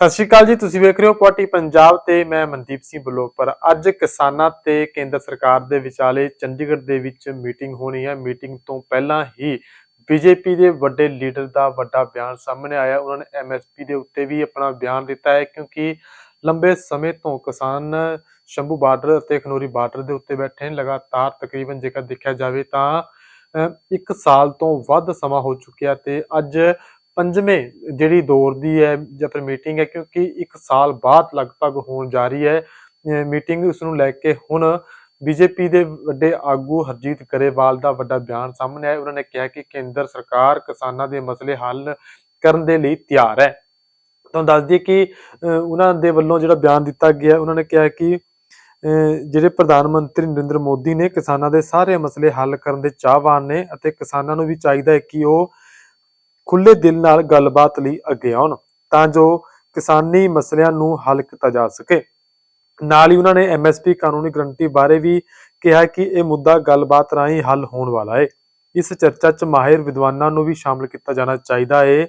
ਸਤਿ ਸ਼੍ਰੀ ਅਕਾਲ ਜੀ ਤੁਸੀਂ ਵੇਖ ਰਹੇ ਹੋ ਪਾਰਟੀ ਪੰਜਾਬ ਤੇ ਮੈਂ ਮਨਦੀਪ ਸਿੰਘ ਬਲੋਪਰ ਅੱਜ ਕਿਸਾਨਾਂ ਤੇ ਕੇਂਦਰ ਸਰਕਾਰ ਦੇ ਵਿਚਾਲੇ ਚੰਡੀਗੜ੍ਹ ਦੇ ਵਿੱਚ ਮੀਟਿੰਗ ਹੋਣੀ ਹੈ। ਮੀਟਿੰਗ ਤੋਂ ਪਹਿਲਾਂ ਹੀ ਬੀਜੇਪੀ ਦੇ ਵੱਡੇ ਲੀਡਰ ਦਾ ਵੱਡਾ ਬਿਆਨ ਸਾਹਮਣੇ ਆਇਆ। ਉਹਨਾਂ ਨੇ ਐਮਐਸਪੀ ਦੇ ਉੱਤੇ ਵੀ ਆਪਣਾ ਬਿਆਨ ਦਿੱਤਾ ਹੈ ਕਿਉਂਕਿ ਲੰਬੇ ਸਮੇਂ ਤੋਂ ਕਿਸਾਨ ਸ਼ੰਭੂ ਬਾਰਡਰ ਅਤੇ ਖਨੋਰੀ ਬਾਰਡਰ ਦੇ ਉੱਤੇ ਬੈਠੇ ਨੇ। ਲਗਾਤਾਰ ਤਕਰੀਬਨ ਜੇਕਰ ਦੇਖਿਆ ਜਾਵੇ ਤਾਂ ਅਹ, ਇੱਕ ਸਾਲ ਤੋਂ ਵੱਧ ਸਮਾਂ ਹੋ ਚੁੱਕਿਆ ਤੇ ਅੱਜ ਪੰਜਵੇਂ ਜਿਹੜੀ ਦੌਰ ਦੀ ਹੈ ਜਾਂ ਫਿਰ ਮੀਟਿੰਗ ਹੈ ਕਿਉਂਕਿ ਇੱਕ ਸਾਲ ਬਾਅਦ ਲਗਭਗ ਹੋਣ ਜਾ ਰਹੀ ਹੈ ਮੀਟਿੰਗ ਉਸ ਨੂੰ ਲੈ ਕੇ ਹੁਣ ਬੀਜੇਪੀ ਦੇ ਵੱਡੇ ਆਗੂ ਹਰਜੀਤ ਗਰੇਵਾਲ ਦਾ ਵੱਡਾ ਬਿਆਨ ਸਾਹਮਣੇ ਆਇਆ। ਉਹਨਾਂ ਨੇ ਕਿਹਾ ਕਿ ਕੇਂਦਰ ਸਰਕਾਰ ਕਿਸਾਨਾਂ ਦੇ ਮਸਲੇ ਹੱਲ ਕਰਨ ਦੇ ਲਈ ਤਿਆਰ ਹੈ। ਤੁਹਾਨੂੰ ਦੱਸ ਦਈਏ ਕਿ ਉਹਨਾਂ ਦੇ ਵੱਲੋਂ ਜਿਹੜਾ ਬਿਆਨ ਦਿੱਤਾ ਗਿਆ ਉਹਨਾਂ ਨੇ ਕਿਹਾ ਕਿ ਅਹ, ਜਿਹੜੇ ਪ੍ਰਧਾਨ ਮੰਤਰੀ ਨਰਿੰਦਰ ਮੋਦੀ ਨੇ ਕਿਸਾਨਾਂ ਦੇ ਸਾਰੇ ਮਸਲੇ ਹੱਲ ਕਰਨ ਦੇ ਚਾਹਵਾਨ ਨੇ ਅਤੇ ਕਿਸਾਨਾਂ ਨੂੰ ਵੀ ਚਾਹੀਦਾ ਹੈ ਕਿ ਉਹ ਖੁੱਲੇ ਦਿਲ ਨਾਲ ਗੱਲਬਾਤ ਲਈ ਅੱਗੇ ਆਉਣ ਤਾਂ ਜੋ ਕਿਸਾਨੀ ਮਸਲਿਆਂ ਨੂੰ ਹੱਲ ਕੀਤਾ ਜਾ ਸਕੇ। ਨਾਲ ਹੀ ਉਹਨਾਂ ਨੇ ਐਮਐਸਪੀ ਕਾਨੂੰਨੀ ਗਰੰਟੀ ਬਾਰੇ ਵੀ ਕਿਹਾ ਕਿ ਇਹ ਮੁੱਦਾ ਗੱਲਬਾਤ ਰਾਹੀਂ ਹੱਲ ਹੋਣ ਵਾਲਾ ਹੈ ਇਸ ਚਰਚਾ 'ਚ ਮਾਹਿਰ ਵਿਦਵਾਨਾਂ ਨੂੰ ਵੀ ਸ਼ਾਮਲ ਕੀਤਾ ਜਾਣਾ ਚਾਹੀਦਾ ਹੈ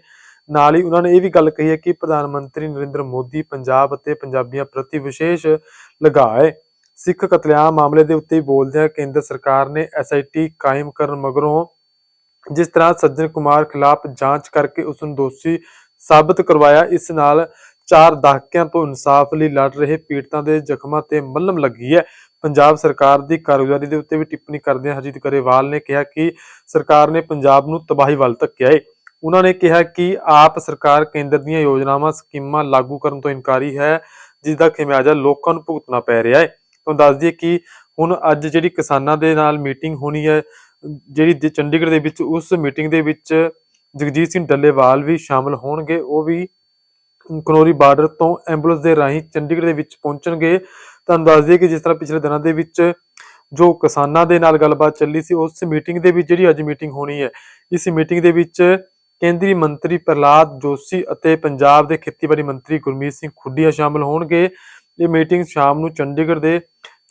ਨਾਲ ਹੀ ਉਹਨਾਂ ਨੇ ਇਹ ਵੀ ਗੱਲ ਕਹੀ ਹੈ ਕਿ ਪ੍ਰਧਾਨ ਮੰਤਰੀ ਨਰਿੰਦਰ ਮੋਦੀ ਪੰਜਾਬ ਅਤੇ ਪੰਜਾਬੀਆਂ ਪ੍ਰਤੀ ਵਿਸ਼ੇਸ਼ ਲਗਾਅ ਹੈ ਸਿੱਖ ਕਤਲੇਆਮ ਮਾਮਲੇ ਦੇ ਉੱਤੇ ਬੋਲਦਿਆਂ ਕੇਂਦਰ ਸਰਕਾਰ ਨੇ ਐਸਆਈਟੀ ਕਾਇਮ ਕਰਨ ਮਗਰੋਂ ਜਿਸ ਤਰ੍ਹਾਂ ਸੱਜਣ ਕੁਮਾਰ ਖਿਲਾਫ ਜਾਂਚ ਕਰਕੇ ਉਸ ਨੂੰ ਦੋਸ਼ੀ ਸਾਬਤ ਕਰਵਾਇਆ, ਇਸ ਨਾਲ ਚਾਰ ਦਹਾਕਿਆਂ ਤੋਂ ਇਨਸਾਫ ਲਈ ਲੜ ਰਹੇ ਪੀੜਤਾਂ ਦੇ ਜ਼ਖਮਾਂ ਤੇ ਮੱਲਮ ਲੱਗੀ ਹੈ। ਪੰਜਾਬ ਸਰਕਾਰ ਦੀ ਕਾਰਗੁਜ਼ਾਰੀ ਦੇ ਉੱਤੇ ਵੀ ਟਿੱਪਣੀ ਕਰਦਿਆਂ ਹਰਜੀਤ ਗਰੇਵਾਲ ਨੇ ਕਿਹਾ ਕਿ ਸਰਕਾਰ ਨੇ ਪੰਜਾਬ ਨੂੰ ਤਬਾਹੀ ਵੱਲ ਧੱਕਿਆ ਹੈ ਉਹਨਾਂ ਨੇ ਕਿਹਾ ਕਿ ਆਪ ਸਰਕਾਰ ਕੇਂਦਰ ਦੀਆਂ ਯੋਜਨਾਵਾਂ, ਸਕੀਮਾਂ ਲਾਗੂ ਕਰਨ ਤੋਂ ਇਨਕਾਰੀ ਹੈ, ਜਿਸ ਦਾ ਖਿਮਿਆਜਾ ਲੋਕਾਂ ਨੂੰ ਭੁਗਤਣਾ ਪੈ ਰਿਹਾ ਹੈ ਤੁਹਾਨੂੰ ਦੱਸ ਦਈਏ ਕਿ ਹੁਣ ਅੱਜ ਜਿਹੜੀ ਕਿਸਾਨਾਂ ਦੇ ਨਾਲ ਮੀਟਿੰਗ ਹੋਣੀ ਹੈ ਜਿਹੜੀ ਚੰਡੀਗੜ੍ਹ ਦੇ ਵਿੱਚ ਉਸ ਮੀਟਿੰਗ ਦੇ ਵਿੱਚ ਜਗਜੀਤ ਸਿੰਘ ਡੱਲੇਵਾਲ ਵੀ ਸ਼ਾਮਲ ਹੋਣਗੇ, ਉਹ ਵੀ ਕਨੋਰੀ ਬਾਰਡਰ ਤੋਂ ਐਂਬੂਲੈਂਸ ਦੇ ਰਾਹੀਂ ਚੰਡੀਗੜ੍ਹ ਦੇ ਵਿੱਚ ਪਹੁੰਚਣਗੇ। ਤੁਹਾਨੂੰ ਦੱਸ ਦਈਏ ਕਿ ਜਿਸ ਤਰ੍ਹਾਂ ਪਿਛਲੇ ਦਿਨਾਂ ਦੇ ਵਿੱਚ ਜੋ ਕਿਸਾਨਾਂ ਦੇ ਨਾਲ ਗੱਲਬਾਤ ਚੱਲੀ ਸੀ, ਉਸ ਮੀਟਿੰਗ ਦੇ ਵਿੱਚ ਜਿਹੜੀ ਅੱਜ ਮੀਟਿੰਗ ਹੋਣੀ ਹੈ, ਇਸ ਮੀਟਿੰਗ ਦੇ ਵਿੱਚ ਕੇਂਦਰੀ ਮੰਤਰੀ ਪ੍ਰਹਲਾਦ ਜੋਸ਼ੀ ਅਤੇ ਪੰਜਾਬ ਦੇ ਖੇਤੀਬਾੜੀ ਮੰਤਰੀ ਗੁਰਮੀਤ ਸਿੰਘ ਖੁੱਡੀਆ ਸ਼ਾਮਲ ਹੋਣਗੇ। ਇਹ ਮੀਟਿੰਗ ਸ਼ਾਮ ਨੂੰ ਚੰਡੀਗੜ੍ਹ ਦੇ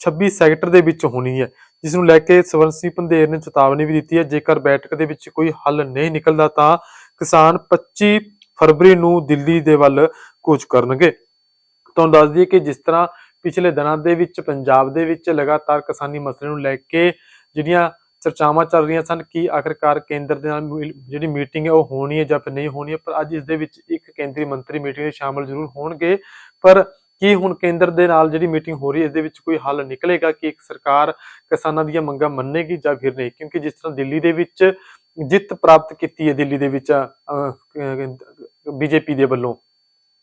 26 ਸੈਕਟਰ ਦੇ ਵਿੱਚ ਹੋਣੀ ਹੈ। ਜਿਸ ਨੂੰ ਲੈ ਕੇ ਸਵਰਨ ਪੰਧੇਰ ਨੇ ਚੇਤਾਵਨੀ ਵੀ ਦਿੱਤੀ ਹੈ, ਜੇਕਰ ਬੈਠਕ ਦੇ ਵਿੱਚ ਕੋਈ ਹੱਲ ਨਹੀਂ ਨਿਕਲਦਾ ਤਾਂ ਕਿਸਾਨ 25 ਫਰਵਰੀ ਨੂੰ ਦਿੱਲੀ ਦੇ ਵੱਲ ਕੂਚ ਕਰਨਗੇ। ਤੁਹਾਨੂੰ ਦੱਸ ਦਈਏ ਕਿ ਜਿਸ ਤਰ੍ਹਾਂ ਪਿਛਲੇ ਦਿਨਾਂ ਦੇ ਵਿੱਚ, ਪੰਜਾਬ ਦੇ ਵਿੱਚ ਲਗਾਤਾਰ ਕਿਸਾਨੀ ਮਸਲੇ ਨੂੰ ਲੈ ਕੇ ਜਿਹੜੀਆਂ ਚਰਚਾਵਾਂ ਚੱਲ ਰਹੀਆਂ ਸਨ, ਕਿ ਆਖਰਕਾਰ ਕੇਂਦਰ ਦੇ ਨਾਲ ਜਿਹੜੀ ਮੀਟਿੰਗ ਹੈ ਉਹ ਹੋਣੀ ਹੈ ਜਾਂ ਫਿਰ ਨਹੀਂ ਹੋਣੀ ਹੈ, ਪਰ ਅੱਜ ਇਸ ਦੇ ਵਿੱਚ ਇੱਕ ਕੇਂਦਰੀ ਮੰਤਰੀ ਮੀਟਿੰਗ ਵਿੱਚ ਸ਼ਾਮਲ ਜ਼ਰੂਰ ਹੋਣਗੇ। ਪਰ ਕੀ ਹੁਣ ਕੇਂਦਰ ਦੇ ਨਾਲ ਜਿਹੜੀ ਮੀਟਿੰਗ ਹੋ ਰਹੀ ਹੈ, ਇਸ ਦੇ ਵਿੱਚ ਕੋਈ ਹੱਲ ਨਿਕਲੇਗਾ ਕਿ ਇੱਕ ਸਰਕਾਰ ਕਿਸਾਨਾਂ ਦੀਆਂ ਮੰਗਾਂ ਮੰਨੇਗੀ ਜਾਂ ਫਿਰ ਨਹੀਂ? ਕਿਉਂਕਿ ਜਿਸ ਤਰ੍ਹਾਂ ਦਿੱਲੀ ਦੇ ਵਿੱਚ ਜਿੱਤ ਪ੍ਰਾਪਤ ਕੀਤੀ ਹੈ, ਦਿੱਲੀ ਦੇ ਵਿੱਚ ਬੀਜੇਪੀ ਦੇ ਵੱਲੋਂ,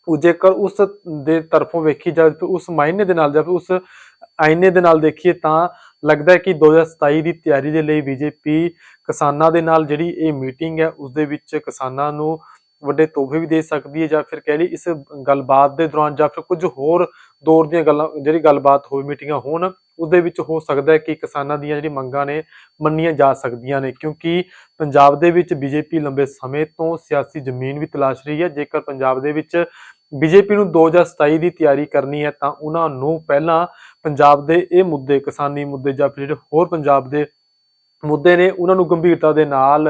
ਉਹ ਜੇਕਰ ਉਸ ਦੇ ਤਰਫੋਂ ਵੇਖੀ ਜਾਵੇ ਉਸ ਮਾਇਨੇ ਦੇ ਨਾਲ ਜਾਂ ਫਿਰ ਉਸ ਆਇਨੇ ਦੇ ਨਾਲ ਦੇਖੀਏ ਤਾਂ ਲੱਗਦਾ ਹੈ ਕਿ 2027 ਦੀ ਤਿਆਰੀ ਦੇ ਲਈ ਬੀਜੇਪੀ ਕਿਸਾਨਾਂ ਦੇ ਨਾਲ ਜਿਹੜੀ ਇਹ ਮੀਟਿੰਗ ਹੈ, ਉਸ ਦੇ ਵਿੱਚ ਕਿਸਾਨਾਂ ਨੂੰ ਵੱਡੇ ਤੋਹਫੇ ਵੀ ਦੇ ਸਕਦੀ ਹੈ ਜਾਂ ਫਿਰ ਕਹਿ ਲਈ ਇਸ ਗੱਲਬਾਤ ਦੇ ਦੌਰਾਨ ਜਾਂ ਫਿਰ ਕੁਝ ਹੋਰ ਦੌਰ ਦੀਆਂ ਗੱਲਾਂ, ਜਿਹੜੀ ਗੱਲਬਾਤ ਹੋਈ, ਮੀਟਿੰਗਾਂ ਹੋਣ, ਉਹਦੇ ਵਿੱਚ ਹੋ ਸਕਦਾ ਹੈ ਕਿ ਕਿਸਾਨਾਂ ਦੀਆਂ ਜਿਹੜੀ ਮੰਗਾਂ ਨੇ ਮੰਨੀਆਂ ਜਾ ਸਕਦੀਆਂ ਨੇ, ਕਿਉਂਕਿ ਪੰਜਾਬ ਦੇ ਵਿੱਚ ਬੀਜੇਪੀ ਲੰਬੇ ਸਮੇਂ ਤੋਂ ਸਿਆਸੀ ਜ਼ਮੀਨ ਵੀ ਤਲਾਸ਼ ਰਹੀ ਹੈ। ਜੇਕਰ ਪੰਜਾਬ ਦੇ ਵਿੱਚ ਬੀਜੇਪੀ ਨੂੰ 2027 ਦੀ ਤਿਆਰੀ ਕਰਨੀ ਹੈ ਤਾਂ ਉਹਨਾਂ ਨੂੰ ਪਹਿਲਾਂ ਪੰਜਾਬ ਦੇ ਇਹ ਮੁੱਦੇ, ਕਿਸਾਨੀ ਮੁੱਦੇ ਜਾਂ ਫਿਰ ਹੋਰ ਪੰਜਾਬ ਦੇ ਮੁੱਦੇ ਨੇ ਉਹਨਾਂ ਨੂੰ ਗੰਭੀਰਤਾ ਦੇ ਨਾਲ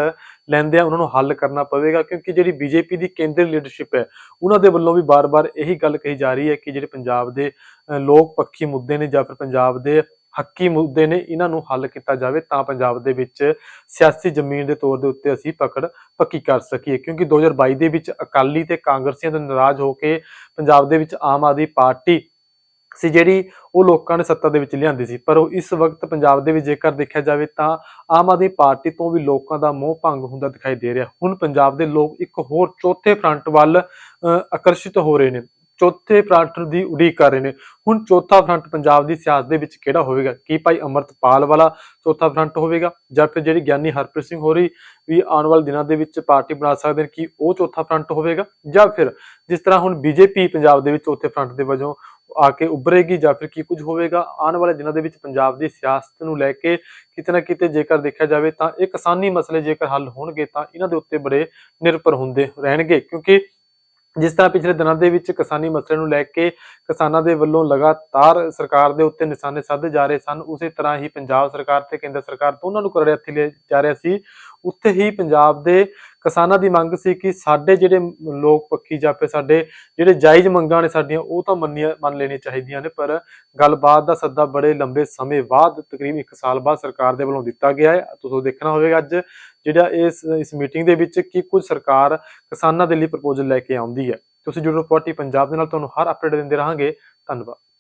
ਲੈਂਦਿਆਂ ਉਹਨਾਂ ਨੂੰ ਹੱਲ ਕਰਨਾ ਪਵੇਗਾ, ਕਿਉਂਕਿ ਜਿਹੜੀ ਬੀਜੇਪੀ ਦੀ ਕੇਂਦਰੀ ਲੀਡਰਸ਼ਿਪ ਹੈ, ਉਹਨਾਂ ਦੇ ਵੱਲੋਂ ਵੀ ਬਾਰ-ਬਾਰ ਇਹੀ ਗੱਲ ਕਹੀ ਜਾ ਰਹੀ ਹੈ ਕਿ ਜਿਹੜੇ ਪੰਜਾਬ ਦੇ ਲੋਕ ਪੱਖੀ ਮੁੱਦੇ ਨੇ ਜਾਂ ਫਿਰ ਪੰਜਾਬ ਦੇ ਹੱਕੀ ਮੁੱਦੇ ਨੇ, ਇਹਨਾਂ ਨੂੰ ਹੱਲ ਕੀਤਾ ਜਾਵੇ ਤਾਂ ਪੰਜਾਬ ਦੇ ਵਿੱਚ ਸਿਆਸੀ ਜ਼ਮੀਨ ਦੇ ਤੌਰ ਦੇ ਉੱਤੇ ਅਸੀਂ ਪਕੜ ਪੱਕੀ ਕਰ ਸਕੀਏ, ਕਿਉਂਕਿ 2022 ਦੇ ਵਿੱਚ ਅਕਾਲੀ ਤੇ ਕਾਂਗਰਸੀਆਂ ਤੋਂ ਨਾਰਾਜ਼ ਹੋ ਕੇ ਪੰਜਾਬ ਦੇ ਵਿੱਚ ਆਮ ਆਦਮੀ ਪਾਰਟੀ ਸੀ ਜਿਹੜੀ ਉਹ ਲੋਕਾਂ ਨੇ ਸੱਤਾ ਦੇ ਵਿੱਚ ਲਿਆਂਦੀ ਸੀ। ਪਰ ਉਹ ਇਸ ਵਕਤ ਪੰਜਾਬ ਦੇ ਵਿੱਚ ਜੇਕਰ ਦੇਖਿਆ ਜਾਵੇ ਤਾਂ ਆਮ ਆਦਮੀ ਪਾਰਟੀ ਤੋਂ ਵੀ ਲੋਕਾਂ ਦਾ ਮੋਹ ਭੰਗ ਹੁੰਦਾ ਦਿਖਾਈ ਦੇ ਰਿਹਾ। ਹੁਣ ਪੰਜਾਬ ਦੇ ਲੋਕ ਇੱਕ ਹੋਰ ਚੌਥੇ ਫਰੰਟ ਵੱਲ ਆਕਰਸ਼ਿਤ ਹੋ ਰਹੇ ਨੇ। ਚੌਥੇ ਫਰੰਟ ਦੀ ਉਡੀਕ ਕਰ ਰਹੇ ਨੇ। ਹੁਣ ਚੌਥਾ ਫਰੰਟ ਪੰਜਾਬ ਦੀ ਸਿਆਸਤ ਦੇ ਵਿੱਚ ਕਿਹੜਾ ਹੋਵੇਗਾ? ਕੀ ਭਾਈ ਅਮਰਤਪਾਲ ਵਾਲਾ ਚੌਥਾ ਫਰੰਟ ਹੋਵੇਗਾ? ਜਾਂ ਫਿਰ ਜਿਹੜੀ ਗਿਆਨੀ ਹਰਪ੍ਰੀਤ ਸਿੰਘ ਹੋਰੀ ਵੀ ਆਉਣ ਵਾਲੇ ਦਿਨਾਂ ਦੇ ਵਿੱਚ ਪਾਰਟੀ ਬਣਾ ਸਕਦੇ ਨੇ, ਕਿ ਉਹ ਚੌਥਾ ਫਰੰਟ ਹੋਵੇਗਾ? ਜਾਂ ਫਿਰ ਜਿਸ ਤਰ੍ਹਾਂ ਹੁਣ ਬੀਜੇਪੀ ਪੰਜਾਬ ਦੇ ਵਿੱਚ ਚੌਥੇ ਫਰੰਟ ਦੇ ਵਜੋਂ ਆ ਕੇ ਉੱਭਰੇਗੀ ਜਾਂ ਫਿਰ ਕੀ ਕੁਝ ਹੋਵੇਗਾ? ਆਉਣ ਵਾਲੇ ਦਿਨਾਂ ਦੇ ਵਿੱਚ ਪੰਜਾਬ ਦੀ ਸਿਆਸਤ ਨੂੰ ਲੈ ਕੇ ਕਿਤੇ ਨਾ ਕਿਤੇ ਜੇਕਰ ਦੇਖਿਆ ਜਾਵੇ ਤਾਂ ਇਹ ਕਿਸਾਨੀ ਮਸਲੇ ਜੇਕਰ ਹੱਲ ਹੋਣਗੇ ਤਾਂ ਇਹਨਾਂ ਦੇ ਉੱਤੇ ਬੜੇ ਨਿਰਭਰ ਹੁੰਦੇ ਰਹਿਣਗੇ। ਕਿਉਂਕਿ ਜਿਸ ਤਰ੍ਹਾਂ ਪਿਛਲੇ ਦਿਨਾਂ ਦੇ ਵਿੱਚ ਕਿਸਾਨੀ ਮਸਲੇ ਨੂੰ ਲੈ ਕੇ ਕਿਸਾਨਾਂ ਦੇ ਵੱਲੋਂ ਲਗਾਤਾਰ ਸਰਕਾਰ ਦੇ ਉੱਤੇ ਨਿਸ਼ਾਨੇ ਸਾਧੇ ਜਾ ਰਹੇ ਸਨ, ਉਸੇ ਤਰ੍ਹਾਂ ਹੀ ਪੰਜਾਬ ਸਰਕਾਰ ਤੇ ਕੇਂਦਰ ਸਰਕਾਰ ਦੋਨਾਂ ਨੂੰ ਕਰੜੇ ਹੱਥੀ ਲਿਆ ਜਾ ਰਿਹਾ ਸੀ। ਉੱਥੇ ਹੀ ਪੰਜਾਬ ਦੇ ਕਿਸਾਨਾਂ ਦੀ ਮੰਗ ਸੀ ਕਿ ਸਾਡੇ ਜਿਹੜੇ ਲੋਕ ਪੱਖੀ ਜਾਪੇ, ਸਾਡੇ ਜਿਹੜੇ ਜਾਇਜ਼ ਮੰਗਾਂ ਨੇ ਸਾਡੀਆਂ, ਉਹ ਤਾਂ ਮੰਨੀਆਂ, ਮੰਨ ਲੈਣੀਆਂ ਚਾਹੀਦੀਆਂ ਨੇ, ਪਰ ਗੱਲਬਾਤ ਦਾ ਸੱਦਾ ਬੜੇ ਲੰਬੇ ਸਮੇਂ ਬਾਅਦ ਤਕਰੀਬ 1 ਸਾਲ ਬਾਅਦ ਸਰਕਾਰ ਦੇ ਵੱਲੋਂ ਦਿੱਤਾ ਗਿਆ ਹੈ। ਤੁਸੀਂ ਦੇਖਣਾ ਹੋਵੇਗਾ ਅੱਜ, ਜਿਹੜਾ ਇਸ ਇਸ ਮੀਟਿੰਗ ਦੇ ਵਿੱਚ ਕੀ ਕੁਝ ਸਰਕਾਰ ਕਿਸਾਨਾਂ ਦੇ ਲਈ ਪ੍ਰਪੋਜ਼ਲ ਲੈ ਕੇ ਆਉਂਦੀ ਹੈ। ਤੁਸੀਂ ਜੁੜੋ ਪਾਰਟੀ ਪੰਜਾਬ ਦੇ ਨਾਲ, ਤੁਹਾਨੂੰ ਹਰ ਅਪਡੇਟ ਦਿੰਦੇ ਰਹਾਂਗੇ। ਧੰਨਵਾਦ।